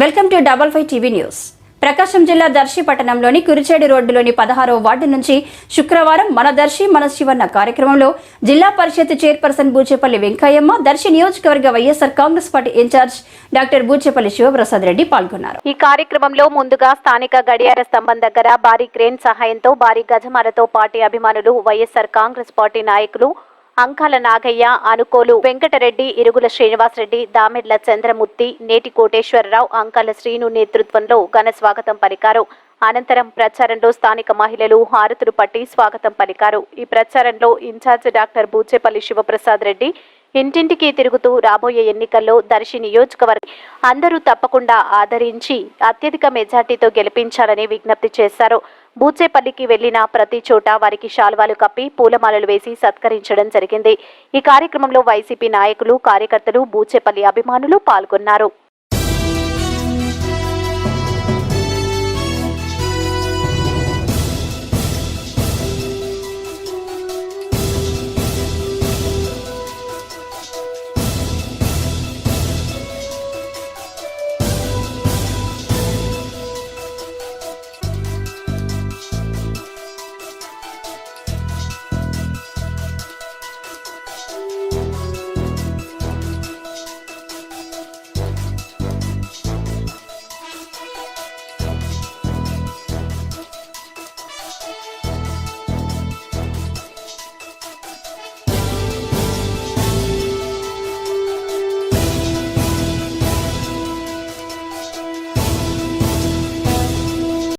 Welcome to double five TV news. Prakasam జిల్లా దర్శి పట్టణంలోని కురిచేడు రోడ్డులోని పదహారో వార్డు నుంచి శుక్రవారం మన దర్శి మన శివన్న కార్యక్రమంలో జిల్లా పరిషత్ చైర్పర్సన్ బూచేపల్లి వెంకయ్యమ్మ దర్శి నియోజకవర్గ YSR Congress party incharge doctor Buchepalli Sivaprasad Reddy పాల్గొన్నారు. ఈ కార్యక్రమంలో ముందుగా స్థానిక గడియార స్తంభం దగ్గర భారీ క్రేన్ సహాయంతో భారీ గజమాలతో పార్టీ అభిమానులు వైఎస్ఆర్ కాంగ్రెస్ పార్టీ నాయకులు అంకాల నాగయ్య అనుకోలు వెంకటరెడ్డి ఇరుగుల శ్రీనివాసరెడ్డి దామెర్ల చంద్రమూర్తి నేటి కోటేశ్వరరావు అంకాల శ్రీను నేతృత్వంలో ఘన స్వాగతం పలికారు. అనంతరం ప్రచారంలో స్థానిక మహిళలు హారతులు పట్టి స్వాగతం పలికారు. ఈ ప్రచారంలో ఇన్ఛార్జ్ డాక్టర్ బూచేపల్లి శివప్రసాద్ రెడ్డి ఇంటింటికి తిరుగుతూ రాబోయే ఎన్నికల్లో దర్శి నియోజకవర్గం అందరూ తప్పకుండా ఆదరించి అత్యధిక మెజార్టీతో గెలిపించాలని విజ్ఞప్తి చేశారు. బూచేపల్లికి వెళ్ళిన ప్రతి చోట వారికి శాల్వాలు కప్పి పూలమాలలు వేసి సత్కరించడం జరిగింది. ఈ కార్యక్రమంలో వైసీపీ నాయకులు కార్యకర్తలు బూచేపల్లి అభిమానులు పాల్గొన్నారు.